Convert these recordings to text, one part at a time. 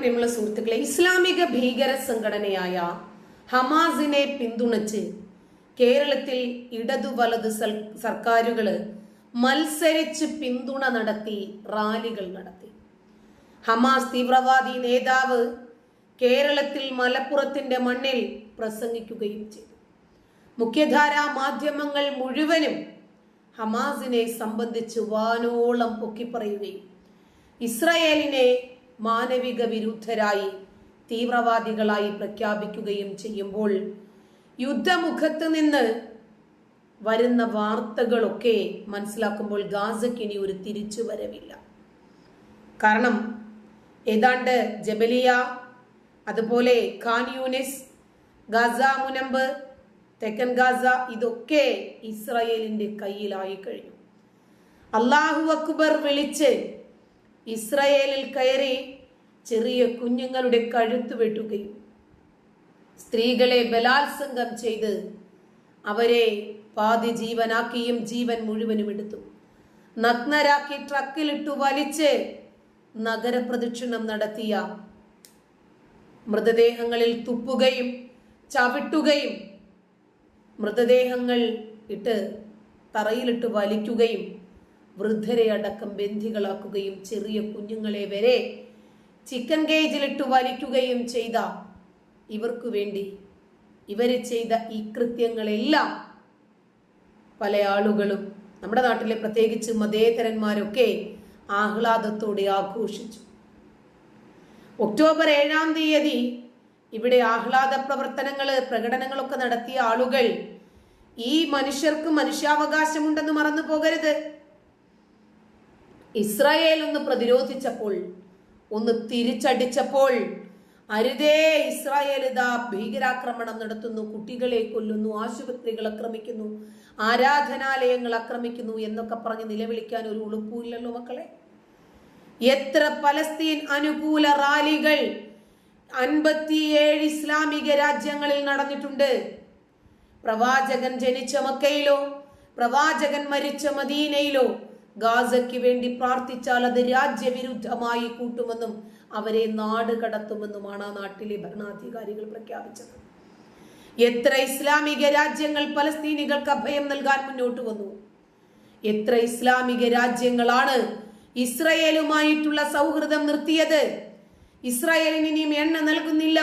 പ്രിയമുള്ള സുഹൃത്തുക്കളെ ഇസ്ലാമിക ഭീകര സംഘടനയായ ഹമാസിനെ പിന്തുണച്ച് കേരളത്തിൽ ഇടതു വലത് സർക്കാരുകൾ മത്സരിച്ച് പിന്തുണ നടത്തി റാലികൾ നടത്തി. ഹമാസ് തീവ്രവാദി നേതാവ് കേരളത്തിൽ മലപ്പുറത്തിന്റെ മണ്ണിൽ പ്രസംഗിക്കുകയും ചെയ്തു. മുഖ്യധാരാ മാധ്യമങ്ങൾ മുഴുവനും ഹമാസിനെ സംബന്ധിച്ച് വാനോളം പൊക്കിപ്പറയുകയും ഇസ്രായേലിനെ മാനവിക വിരുദ്ധരായി തീവ്രവാദികളായി പ്രഖ്യാപിക്കുകയും ചെയ്യുമ്പോൾ യുദ്ധമുഖത്ത് നിന്ന് വരുന്ന വാർത്തകളൊക്കെ മനസ്സിലാക്കുമ്പോൾ ഗാസക്കിനി ഒരു തിരിച്ചു വരവില്ല. കാരണം ഏതാണ്ട് ജബലിയ അതുപോലെ ഖാൻ യൂനിസ് ഗാസ മുനമ്പ് തെക്കൻ ഗാസ ഇതൊക്കെ ഇസ്രായേലിന്റെ കയ്യിലായി കഴിഞ്ഞു. അള്ളാഹു അക്ബർ വിളിച്ച് ഇസ്രായേലിൽ കയറി ചെറിയ കുഞ്ഞുങ്ങളുടെ കഴുത്ത് വെട്ടുകയും സ്ത്രീകളെ ബലാത്സംഗം ചെയ്ത് അവരെ പാതി ജീവനാക്കിയും ജീവൻ മുഴുവനും എടുത്തു. നഗ്നരാക്കി ട്രക്കിലിട്ടു വലിച്ച് നഗരപ്രദക്ഷിണം നടത്തിയ മൃതദേഹങ്ങളിൽ തുപ്പുകയും ചവിട്ടുകയും മൃതദേഹങ്ങൾ ഇട്ട് തറയിലിട്ട് വലിക്കുകയും വൃദ്ധരെ അടക്കം ബന്ധികളാക്കുകയും ചെറിയ കുഞ്ഞുങ്ങളെ വരെ ചിക്കൻ കേജിലിട്ട് വലിക്കുകയും ചെയ്ത ഇവർക്കു വേണ്ടി ഇവർ ചെയ്ത ഈ കൃത്യങ്ങളെല്ലാം പല ആളുകളും നമ്മുടെ നാട്ടിലെ പ്രത്യേകിച്ച് മതേതരന്മാരൊക്കെ ആഹ്ലാദത്തോടെ ആഘോഷിച്ചു. ഒക്ടോബർ ഏഴാം തീയതി ഇവിടെ ആഹ്ലാദ പ്രവർത്തനങ്ങൾ പ്രകടനങ്ങളൊക്കെ നടത്തിയ ആളുകൾ ഈ മനുഷ്യർക്ക് മനുഷ്യാവകാശമുണ്ടെന്ന് മറന്നു പോകരുത് ഇസ്രായേൽ ഒന്ന് പ്രതിരോധിച്ചപ്പോൾ ഒന്ന് തിരിച്ചടിച്ചപ്പോൾ അരുതേ ഇസ്രായേൽ ഇതാ ഭീകരാക്രമണം നടത്തുന്നു കുട്ടികളെ കൊല്ലുന്നു ആശുപത്രികൾ ആക്രമിക്കുന്നു ആരാധനാലയങ്ങൾ ആക്രമിക്കുന്നു എന്നൊക്കെ പറഞ്ഞ് നിലവിളിക്കാൻ ഒരു ഉളുപ്പൂല്ലല്ലോ മക്കളെ. എത്ര പലസ്തീൻ അനുകൂല റാലികൾ അൻപത്തിയേഴ് ഇസ്ലാമിക രാജ്യങ്ങളിൽ നടന്നിട്ടുണ്ട്. പ്രവാചകൻ ജനിച്ച മക്കയിലോ പ്രവാചകൻ മരിച്ച മദീനയിലോ ഗാസയ്ക്ക് വേണ്ടി പ്രാർത്ഥിച്ചാൽ അത് രാജ്യവിരുദ്ധമായി കൂട്ടുമെന്നും അവരെ നാട് കടത്തുമെന്നുമാണ് ആ നാട്ടിലെ ഭരണാധികാരികൾ പ്രഖ്യാപിച്ചത്. എത്ര ഇസ്ലാമിക രാജ്യങ്ങൾ പലസ്തീനികൾക്ക് അഭയം നൽകാൻ മുന്നോട്ട് വന്നു? എത്ര ഇസ്ലാമിക രാജ്യങ്ങളാണ് ഇസ്രയേലുമായിട്ടുള്ള സൗഹൃദം നിർത്തിയത്? ഇസ്രായേലിന് ഇനിയും എണ്ണ നൽകുന്നില്ല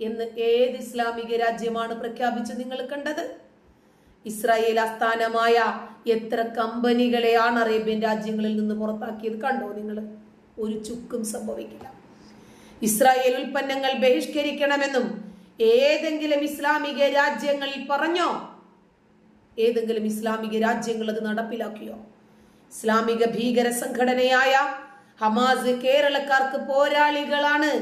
എന്ന് ഏത് ഇസ്ലാമിക രാജ്യമാണ് പ്രഖ്യാപിച്ച് നിങ്ങൾ കണ്ടത്? ഇസ്രായേൽ ആസ്ഥാനമായ എത്ര കമ്പനികളെയാണ് അറേബ്യൻ രാജ്യങ്ങളിൽ നിന്ന് പുറത്താക്കിയത് കണ്ടോ നിങ്ങൾ? ഒരു ചുക്കും സംഭവിക്കില്ല. ഇസ്രായേൽ ഉൽപ്പന്നങ്ങൾ ബഹിഷ്കരിക്കണമെന്നും ഏതെങ്കിലും ഇസ്ലാമിക രാജ്യങ്ങളിൽ പറഞ്ഞോ? ഏതെങ്കിലും ഇസ്ലാമിക രാജ്യങ്ങൾ അത് നടപ്പിലാക്കിയോ? ഇസ്ലാമിക ഭീകര സംഘടനയായ ഹമാസ് കേരളക്കാർക്ക് പോരാളികളാണ്.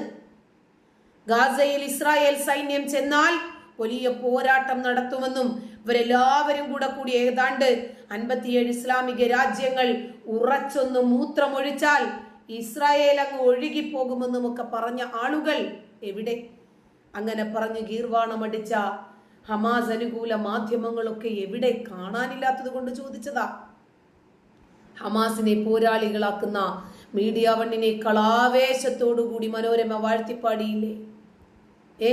ഗാസയിൽ ഇസ്രായേൽ സൈന്യം ചെന്നാൽ വലിയ പോരാട്ടം നടത്തുമെന്നും ഇവരെല്ലാവരും കൂടെ കൂടി ഏതാണ്ട് അൻപത്തിയേഴ് ഇസ്ലാമിക രാജ്യങ്ങൾ ഉറച്ചൊന്ന് മൂത്രമൊഴിച്ചാൽ ഇസ്രായേൽ അങ്ങ് ഒഴുകിപ്പോകുമെന്നും ഒക്കെ പറഞ്ഞ ആളുകൾ എവിടെ? അങ്ങനെ പറഞ്ഞ് ഗീർവാണമടിച്ച ഹമാസ് അനുകൂല മാധ്യമങ്ങളൊക്കെ എവിടെ കാണാനില്ലാത്തത് കൊണ്ട് ചോദിച്ചതാ. ഹമാസിനെ പോരാളികളാക്കുന്ന മീഡിയ വണ്ണിനെ കളാവേശത്തോടു കൂടി മനോരമ വാഴ്ത്തിപ്പാടിയില്ലേ? ഏ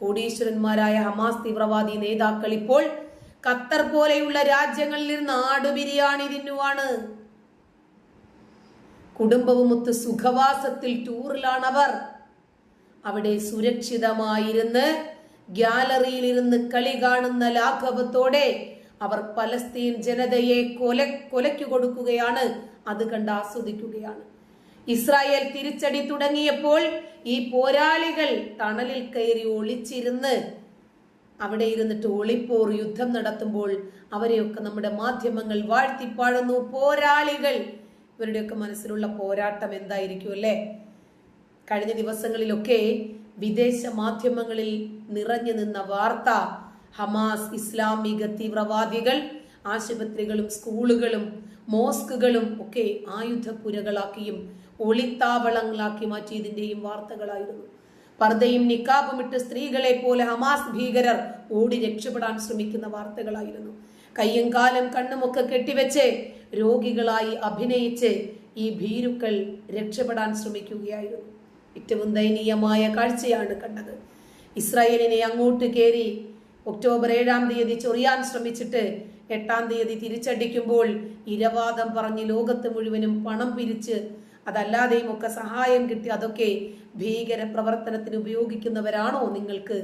കോടീശ്വരന്മാരായ ഹമാസ് തീവ്രവാദി നേതാക്കൾ ഇപ്പോൾ ഖത്തർ പോലെയുള്ള രാജ്യങ്ങളിൽ നിന്ന് ആട് ബിരിയാണി തിന്നുവാണ്. കുടുംബവുമൊത്ത് സുഖവാസത്തിൽ ടൂറിലാണ് അവർ അവിടെ സുരക്ഷിതമായിരുന്ന് ഗ്യാലറിയിലിരുന്ന് കളി കാണുന്ന ലാഘവത്തോടെ അവർ പലസ്തീൻ ജനതയെ കൊല കൊലയ്ക്കു കൊടുക്കുകയാണ്. അത് കണ്ട് ആസ്വദിക്കുകയാണ്. ഇസ്രായേൽ തിരിച്ചടി തുടങ്ങിയപ്പോൾ ഈ പോരാളികൾ തണലിൽ കയറി ഒളിച്ചിരുന്ന് അവിടെ ഇരുന്നിട്ട് ഒളിപ്പോർ യുദ്ധം നടത്തുമ്പോൾ അവരെയൊക്കെ നമ്മുടെ മാധ്യമങ്ങൾ വാഴ്ത്തിപ്പാടുന്നു പോരാളികൾ. ഇവരുടെയൊക്കെ മനസ്സിലുള്ള പോരാട്ടം എന്തായിരിക്കും അല്ലേ? കഴിഞ്ഞ ദിവസങ്ങളിലൊക്കെ വിദേശ മാധ്യമങ്ങളിൽ നിറഞ്ഞു നിന്ന വാർത്ത ഹമാസ് ഇസ്ലാമിക തീവ്രവാദികൾ ആശുപത്രികളും സ്കൂളുകളും മോസ്കുകളും ഒക്കെ ആയുധപ്പുരകളാക്കിയും ഒളിത്താവളങ്ങളാക്കി മാറ്റിയതിന്റെയും വാർത്തകളായിരുന്നു. പർദ്ദയും നിക്കാബും ഇട്ട് സ്ത്രീകളെ പോലെ ഹമാസ് ഭീകരർ ഓടി രക്ഷപ്പെടാൻ ശ്രമിക്കുന്ന വാർത്തകളായിരുന്നു. കയ്യും കാലും കണ്ണുമൊക്കെ കെട്ടിവെച്ച് രോഗികളായി അഭിനയിച്ച് ഈ ഭീരുക്കൾ രക്ഷപ്പെടാൻ ശ്രമിക്കുകയായിരുന്നു. ഏറ്റവും ദയനീയമായ കാഴ്ചയാണ് കണ്ടത്. ഇസ്രായേലിനെ അങ്ങോട്ട് കയറി ഒക്ടോബർ ഏഴാം തീയതി ചൊറിയാൻ ശ്രമിച്ചിട്ട് എട്ടാം തീയതി തിരിച്ചടിക്കുമ്പോൾ ഇരവാദം പറഞ്ഞ് ലോകത്ത് മുഴുവനും പണം പിരിച്ച് അതല്ലാതെയും ഒക്കെ സഹായം കിട്ടി അതൊക്കെ ഭീകര പ്രവർത്തനത്തിന് ഉപയോഗിക്കുന്നവരാണോ നിങ്ങൾക്ക്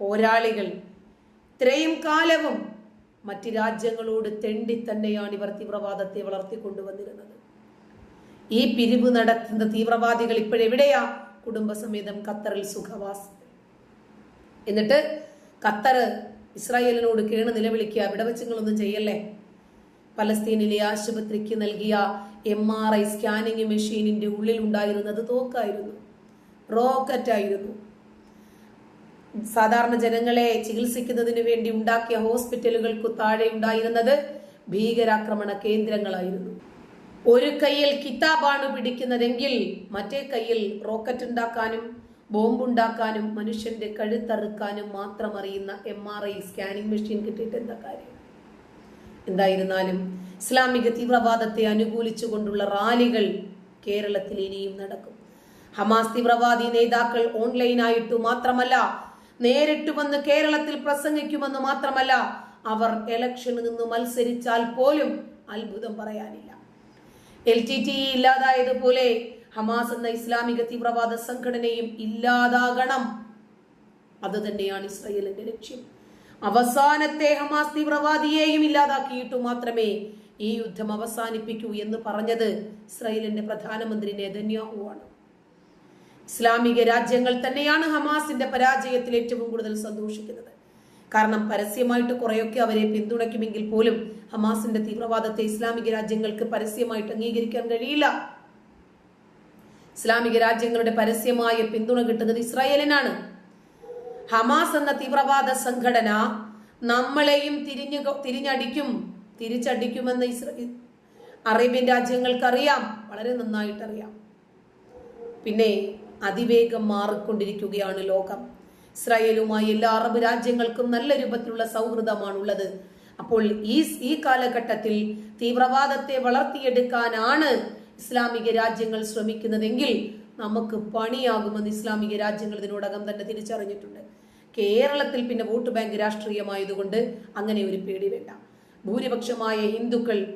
പോരാളികൾ? ഇത്രയും കാലവും മറ്റ് രാജ്യങ്ങളോട് തെണ്ടി തന്നെയാണ് ഇവർ തീവ്രവാദത്തെ വളർത്തിക്കൊണ്ടുവന്നിരുന്നത്. ഈ പിരിവ് നടത്തുന്ന തീവ്രവാദികൾ ഇപ്പോഴെവിടെയാ? കുടുംബസമേതം ഖത്തറിൽ സുഖവാസം എന്നിട്ട് ഖത്തർ ഇസ്രായേലിനോട് കേണ് നിലവിളിക്കുക ഇവിടെ വെച്ചുങ്ങളൊന്നും ചെയ്യല്ലേ? പലസ്തീനിലെ ആശുപത്രിക്ക് നൽകിയ എം ആർ ഐ സ്കാനിങ് മെഷീനിന്റെ ഉള്ളിൽ ഉണ്ടായിരുന്നത് തോക്കായിരുന്നു. റോക്കറ്റ് ആയിരുന്നു. സാധാരണ ജനങ്ങളെ ചികിത്സിക്കുന്നതിന് വേണ്ടി ഉണ്ടാക്കിയ ഹോസ്പിറ്റലുകൾക്ക് താഴെ ഉണ്ടായിരുന്നത് ഭീകരാക്രമണ കേന്ദ്രങ്ങളായിരുന്നു. ഒരു കയ്യിൽ കിതാബാണ് പിടിക്കുന്നതെങ്കിൽ മറ്റേ കയ്യിൽ റോക്കറ്റ് ഉണ്ടാക്കാനും ബോംബുണ്ടാക്കാനും മനുഷ്യന്റെ കഴുത്തറുക്കാനും മാത്രം അറിയുന്ന M R I scanning machine കിട്ടിയിട്ട് എന്താ കാര്യം? എന്തായിരുന്നാലും ഇസ്ലാമിക തീവ്രവാദത്തെ അനുകൂലിച്ചുകൊണ്ടുള്ള റാലികൾ കേരളത്തിൽ ഇനിയും നടക്കും. ഹമാസ് തീവ്രവാദി നേതാക്കൾ ഓൺലൈനായിട്ടു മാത്രമല്ല നേരിട്ട് വന്ന് കേരളത്തിൽ പ്രസംഗിക്കുമെന്ന് മാത്രമല്ല അവർ ഇലക്ഷനിൽ നിന്ന് മത്സരിച്ചാൽ പോലും അത്ഭുതം പറയാനില്ല. എൽ ടി ടി ഇല്ലാതായതുപോലെ ഹമാസ് എന്ന ഇസ്ലാമിക തീവ്രവാദ സംഘടനയും ഇല്ലാതാകണം. അത് തന്നെയാണ് ഇസ്രയേലിന്റെ ലക്ഷ്യം. അവസാനത്തെ ഹമാസ് തീവ്രവാദിയെയും ഇല്ലാതാക്കിയിട്ടു മാത്രമേ ഈ യുദ്ധം അവസാനിപ്പിക്കൂ എന്ന് പറഞ്ഞത് ഇസ്രായേലിന്റെ പ്രധാനമന്ത്രി നെതന്യാഹു ആണ്. ഇസ്ലാമിക രാജ്യങ്ങൾ തന്നെയാണ് ഹമാസിന്റെ പരാജയത്തിൽ ഏറ്റവും കൂടുതൽ സന്തോഷിക്കുന്നത്. കാരണം പരസ്യമായിട്ട് കുറെയൊക്കെ അവരെ പിന്തുണയ്ക്കുമെങ്കിൽ പോലും ഹമാസിന്റെ തീവ്രവാദത്തെ ഇസ്ലാമിക രാജ്യങ്ങൾക്ക് പരസ്യമായിട്ട് അംഗീകരിക്കാൻ കഴിയില്ല. ഇസ്ലാമിക രാജ്യങ്ങളുടെ പരസ്യമായ പിന്തുണ കിട്ടുന്നത് ഇസ്രായേലിനാണ്. ഹമാസ് എന്ന തീവ്രവാദ സംഘടന നമ്മളെയും തിരിഞ്ഞു തിരിഞ്ഞടിക്കും തിരിച്ചടിക്കുമെന്ന് ഇസ്ര അറേബ്യൻ രാജ്യങ്ങൾക്കറിയാം. വളരെ നന്നായിട്ടറിയാം. പിന്നെ അതിവേഗം മാറിക്കൊണ്ടിരിക്കുകയാണ് ലോകം. ഇസ്രായേലുമായി എല്ലാ അറബ് രാജ്യങ്ങൾക്കും നല്ല രൂപത്തിലുള്ള സൗഹൃദമാണുള്ളത്. അപ്പോൾ ഈ ഈ കാലഘട്ടത്തിൽ തീവ്രവാദത്തെ വളർത്തിയെടുക്കാനാണ് ഇസ്ലാമിക രാജ്യങ്ങൾ ശ്രമിക്കുന്നതെങ്കിൽ നമുക്ക് പണിയാകുമെന്ന് ഇസ്ലാമിക രാജ്യങ്ങൾ ഇതിനോടകം തന്നെ തിരിച്ചറിഞ്ഞിട്ടുണ്ട്. കേരളത്തിൽ പിന്നെ വോട്ട് ബാങ്ക് രാഷ്ട്രീയമായതുകൊണ്ട് അങ്ങനെ ഒരു പേടി വേണ്ട. ഭൂരിപക്ഷമായ ഹിന്ദുക്കൾ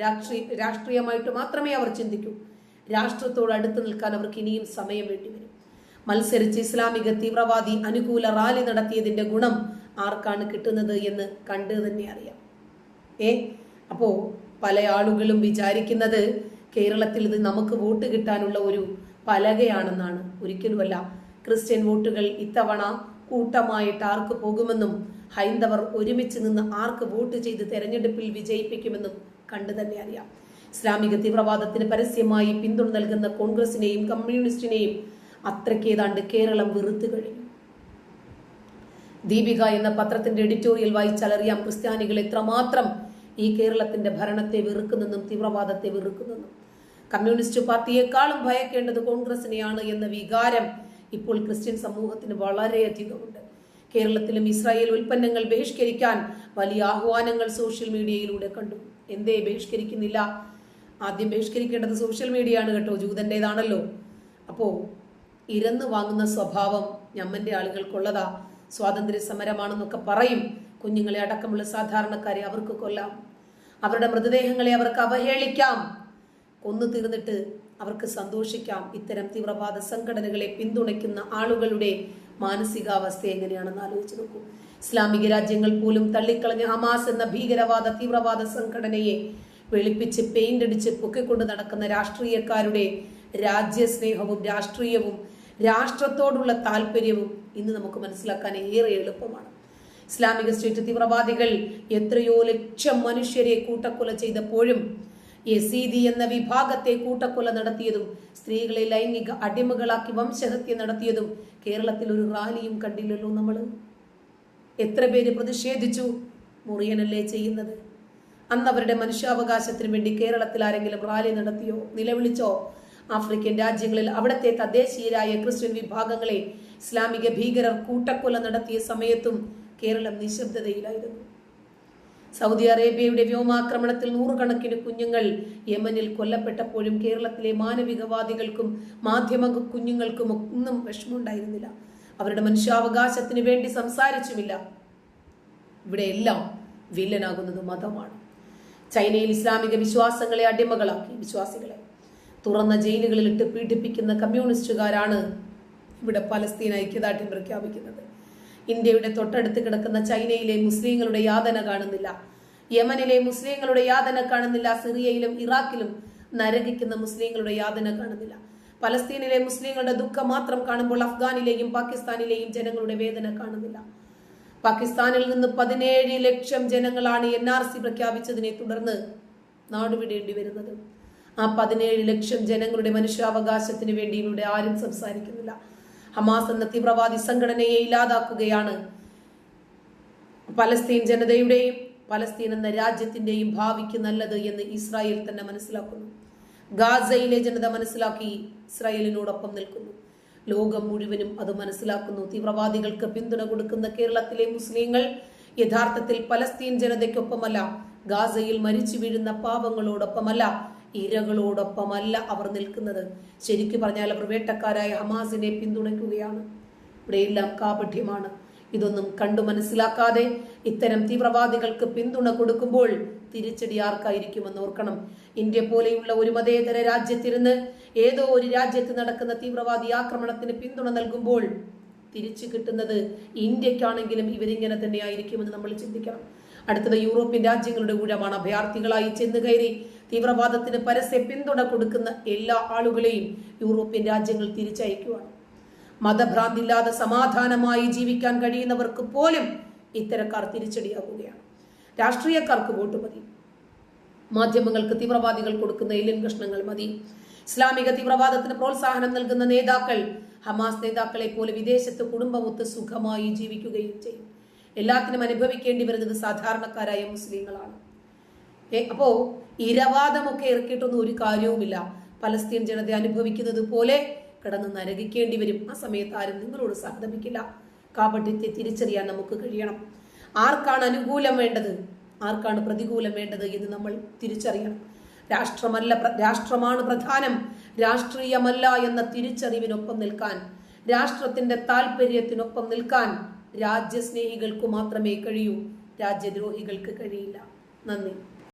രാഷ്ട്രീയ രാഷ്ട്രീയമായിട്ട് മാത്രമേ അവർ ചിന്തിക്കൂ. രാഷ്ട്രത്തോട് അടുത്ത് നിൽക്കാൻ അവർക്ക് ഇനിയും സമയം വേണ്ടിവരും മത്സരിച്ച് ഇസ്ലാമിക തീവ്രവാദി അനുകൂല റാലി നടത്തിയതിന്റെ ഗുണം ആർക്കാണ് കിട്ടുന്നത് എന്ന് കണ്ടു തന്നെ അറിയാം. ഏ? അപ്പോ പല ആളുകളും വിചാരിക്കുന്നത് കേരളത്തിൽ ഇത് നമുക്ക് വോട്ട് കിട്ടാനുള്ള ഒരു പലകയാണെന്നാണ്. ഒരിക്കലുമല്ല. ക്രിസ്ത്യൻ വോട്ടുകൾ ഇത്തവണ കൂട്ടമായിട്ട് ആർക്ക് പോകുമെന്നും ഹൈന്ദവർ ഒരുമിച്ച് നിന്ന് ആർക്ക് വോട്ട് ചെയ്ത് തെരഞ്ഞെടുപ്പിൽ വിജയിപ്പിക്കുമെന്നും കണ്ടു തന്നെ അറിയാം. ഇസ്ലാമിക തീവ്രവാദത്തിന് പരസ്യമായി പിന്തുണ നൽകുന്ന കോൺഗ്രസിനെയും കമ്മ്യൂണിസ്റ്റിനെയും അത്രയ്ക്ക് കേരളം വെറുത്തു കഴിഞ്ഞു. ദീപിക എന്ന പത്രത്തിന്റെ എഡിറ്റോറിയൽ വായിച്ചാൽ അറിയാം ക്രിസ്ത്യാനികൾ എത്രമാത്രം ഈ കേരളത്തിന്റെ ഭരണത്തെ വെറുക്കുന്നെന്നും തീവ്രവാദത്തെ വെറുക്കുന്നെന്നും. കമ്മ്യൂണിസ്റ്റ് പാർട്ടിയെക്കാളും ഭയക്കേണ്ടത് കോൺഗ്രസിനെയാണ് എന്ന വികാരം ഇപ്പോൾ ക്രിസ്ത്യൻ സമൂഹത്തിന് വളരെയധികമുണ്ട്. കേരളത്തിലും ഇസ്രായേൽ ഉൽപ്പന്നങ്ങൾ ബഹിഷ്കരിക്കാൻ വലിയ ആഹ്വാനങ്ങൾ സോഷ്യൽ മീഡിയയിലൂടെ കണ്ടു. എന്തേ ബഹിഷ്കരിക്കുന്നില്ല? ആദ്യം ബഹിഷ്കരിക്കേണ്ടത് സോഷ്യൽ മീഡിയ ആണ് കേട്ടോ ജൂതന്റേതാണല്ലോ. അപ്പോൾ ഇരന്ന് വാങ്ങുന്ന സ്വഭാവം ഞമ്മന്റെ ആളുകൾക്കുള്ളതാ. സ്വാതന്ത്ര്യ സമരമാണെന്നൊക്കെ പറയും കുഞ്ഞുങ്ങളെ അടക്കമുള്ള സാധാരണക്കാരെ അവർക്ക് കൊല്ലാം. അവരുടെ മൃതദേഹങ്ങളെ അവർക്ക് അവഹേളിക്കാം. കൊന്നു തീർന്നിട്ട് അവർക്ക് സന്തോഷിക്കാം. ഇത്തരം തീവ്രവാദ സംഘടനകളെ പിന്തുണയ്ക്കുന്ന ആളുകളുടെ മാനസികാവസ്ഥ എങ്ങനെയാണെന്ന് ആലോചിച്ച് നോക്കൂ. ഇസ്ലാമിക രാജ്യങ്ങൾ പോലും തള്ളിക്കളഞ്ഞ ഹമാസ് എന്ന ഭീകരവാദ തീവ്രവാദ സംഘടനയെ വെളുപ്പിച്ച് പെയിന്റ് അടിച്ച് പൊക്കിക്കൊണ്ട് നടക്കുന്ന രാഷ്ട്രീയക്കാരുടെ രാജ്യസ്നേഹവും രാഷ്ട്രീയവും രാഷ്ട്രത്തോടുള്ള താല്പര്യവും ഇന്ന് നമുക്ക് മനസ്സിലാക്കാൻ ഏറെ എളുപ്പമാണ്. ഇസ്ലാമിക സ്റ്റേറ്റ് തീവ്രവാദികൾ എത്രയോ ലക്ഷം മനുഷ്യരെ കൂട്ടക്കൊല ചെയ്തപ്പോഴും യസീദി എന്ന വിഭാഗത്തെ കൂട്ടക്കൊല നടത്തിയതും സ്ത്രീകളെ ലൈംഗിക അടിമകളാക്കി വംശഹത്യ നടത്തിയതും കേരളത്തിൽ ഒരു റാലിയും കണ്ടില്ലല്ലോ നമ്മൾ എത്ര പേര് പ്രതിഷേധിച്ചു? മുറിയനല്ലേ ചെയ്യുന്നത്? അന്ന് അവരുടെ മനുഷ്യാവകാശത്തിന് വേണ്ടി കേരളത്തിൽ ആരെങ്കിലും റാലി നടത്തിയോ? നിലവിളിച്ചോ? ആഫ്രിക്കൻ രാജ്യങ്ങളിൽ അവിടത്തെ തദ്ദേശീയരായ ക്രിസ്ത്യൻ വിഭാഗങ്ങളെ ഇസ്ലാമിക ഭീകരർ കൂട്ടക്കൊല നടത്തിയ സമയത്തും കേരളം നിശബ്ദതയിലായിരുന്നു. സൗദി അറേബ്യയുടെ വ്യോമാക്രമണത്തിൽ നൂറുകണക്കിന് കുഞ്ഞുങ്ങൾ യമനിൽ കൊല്ലപ്പെട്ടപ്പോഴും കേരളത്തിലെ മാനവികവാദികൾക്കും മാധ്യമ കുഞ്ഞുങ്ങൾക്കും ഒന്നും വിഷമമുണ്ടായിരുന്നില്ല. അവരുടെ മനുഷ്യാവകാശത്തിന് വേണ്ടി സംസാരിച്ചുമില്ല. ഇവിടെയെല്ലാം വില്ലനാകുന്നത് മതമാണ്. ചൈനയിൽ ഇസ്ലാമിക വിശ്വാസങ്ങളെ അടിമകളാക്കി. വിശ്വാസികളെ. തുറന്ന ജയിലുകളിലിട്ട് പീഡിപ്പിക്കുന്ന കമ്മ്യൂണിസ്റ്റുകാരാണ് ഇവിടെ പലസ്തീൻ ഐക്യദാർഢ്യം പ്രഖ്യാപിക്കുന്നത്. ഇന്ത്യയുടെ തൊട്ടടുത്ത് കിടക്കുന്ന ചൈനയിലെ മുസ്ലിങ്ങളുടെ യാതന കാണുന്നില്ല. യമനിലെ മുസ്ലിങ്ങളുടെ യാതന കാണുന്നില്ല. സിറിയയിലും ഇറാഖിലും നരകിക്കുന്ന മുസ്ലിങ്ങളുടെ യാതന കാണുന്നില്ല. പലസ്തീനിലെ മുസ്ലിങ്ങളുടെ ദുഃഖം മാത്രം കാണുമ്പോൾ അഫ്ഗാനിലെയും പാകിസ്ഥാനിലെയും ജനങ്ങളുടെ വേദന കാണുന്നില്ല. പാകിസ്ഥാനിൽ നിന്ന് പതിനേഴ് ലക്ഷം ജനങ്ങളാണ് എൻ ആർ സി പ്രഖ്യാപിച്ചതിനെ തുടർന്ന് നാടുവിടേണ്ടി വരുന്നത്. ആ പതിനേഴ് ലക്ഷം ജനങ്ങളുടെ മനുഷ്യാവകാശത്തിന് വേണ്ടി ഇവിടെ ആരും സംസാരിക്കുന്നില്ല. ഹമാസ് എന്ന തീവ്രവാദി സംഘടനയെ ഇല്ലാതാക്കുകയാണ്. പലസ്തീൻ ജനതയുടെയും പലസ്തീൻ എന്ന രാജ്യത്തിന്റെയും ഭാവിക്ക് നല്ലത് എന്ന് ഇസ്രായേൽ തന്നെ മനസ്സിലാക്കുന്നു. ഗാസയിലെ ജനത മനസ്സിലാക്കി ഇസ്രായേലിനോടൊപ്പം നിൽക്കുന്നു. ലോകം മുഴുവനും അത് മനസ്സിലാക്കുന്നു. തീവ്രവാദികൾക്ക് പിന്തുണ കൊടുക്കുന്ന കേരളത്തിലെ മുസ്ലിങ്ങൾ യഥാർത്ഥത്തിൽ പലസ്തീൻ ജനതയ്ക്കൊപ്പമല്ല ഗാസയിൽ മരിച്ചു വീഴുന്ന പാവങ്ങളോടൊപ്പമല്ല ഇരകളോടൊപ്പമല്ല അവർ നിൽക്കുന്നത്. ശരിക്കു പറഞ്ഞാൽ അവർ വേട്ടക്കാരായ ഹമാസിനെ പിന്തുണയ്ക്കുകയാണ്. ഇവിടെയെല്ലാം കാപഠ്യമാണ്. ഇതൊന്നും കണ്ടു മനസ്സിലാക്കാതെ ഇത്തരം തീവ്രവാദികൾക്ക് പിന്തുണ കൊടുക്കുമ്പോൾ തിരിച്ചടി ആർക്കായിരിക്കുമെന്ന് ഓർക്കണം. ഇന്ത്യ പോലെയുള്ള ഒരു മതേതര രാജ്യത്തിരുന്ന് ഏതോ ഒരു രാജ്യത്ത് നടക്കുന്ന തീവ്രവാദി ആക്രമണത്തിന് പിന്തുണ നൽകുമ്പോൾ തിരിച്ചു കിട്ടുന്നത് ഇന്ത്യക്കാണെങ്കിലും ഇവരിങ്ങനെ തന്നെ ആയിരിക്കുമെന്ന് നമ്മൾ ചിന്തിക്കണം. അടുത്തത് യൂറോപ്യൻ രാജ്യങ്ങളുടെ ഊഴമാണ്. അഭയാർത്ഥികളായി ചെന്ന് കയറി തീവ്രവാദത്തിന് പരസ്യ പിന്തുണ കൊടുക്കുന്ന എല്ലാ ആളുകളെയും യൂറോപ്യൻ രാജ്യങ്ങൾ തിരിച്ചയക്കുവാണ് മതഭ്രാന്തില്ലാതെ സമാധാനമായി ജീവിക്കാൻ കഴിയുന്നവർക്ക് പോലും ഇത്തരക്കാർ തിരിച്ചടിയാകുകയാണ്. രാഷ്ട്രീയക്കാർക്ക് വോട്ട് മതി. മാധ്യമങ്ങൾക്ക് തീവ്രവാദികൾ കൊടുക്കുന്ന എല്ലിൻ കഷ്ണങ്ങൾ മതി. ഇസ്ലാമിക തീവ്രവാദത്തിന് പ്രോത്സാഹനം നൽകുന്ന നേതാക്കൾ ഹമാസ് നേതാക്കളെ പോലെ വിദേശത്ത് കുടുംബമൊത്ത് സുഖമായി ജീവിക്കുകയും ചെയ്യും. എല്ലാത്തിനും അനുഭവിക്കേണ്ടി വരുന്നത് സാധാരണക്കാരായ മുസ്ലിങ്ങളാണ്. അപ്പോ ഇരവാദമൊക്കെ ഇറക്കിയിട്ടൊന്നും ഒരു കാര്യവുമില്ല. പലസ്തീൻ ജനത അനുഭവിക്കുന്നത് പോലെ കിടന്ന് നരകിക്കേണ്ടി വരും. ആ സമയത്ത് ആരും നിങ്ങളോട് സഹതപിക്കില്ല. കാപട്യത്തെ തിരിച്ചറിയാൻ നമുക്ക് കഴിയണം. ആർക്കാണ് അനുകൂലം വേണ്ടത്? ആർക്കാണ് പ്രതികൂലം വേണ്ടത് എന്ന് നമ്മൾ തിരിച്ചറിയണം. രാഷ്ട്രമല്ല രാഷ്ട്രമാണ് പ്രധാനം. രാഷ്ട്രീയമല്ല എന്ന തിരിച്ചറിവിനൊപ്പം നിൽക്കാൻ രാഷ്ട്രത്തിന്റെ താല്പര്യത്തിനൊപ്പം നിൽക്കാൻ രാജ്യസ്നേഹികൾക്ക് മാത്രമേ കഴിയൂ. രാജ്യദ്രോഹികൾക്ക് കഴിയില്ല. നന്ദി.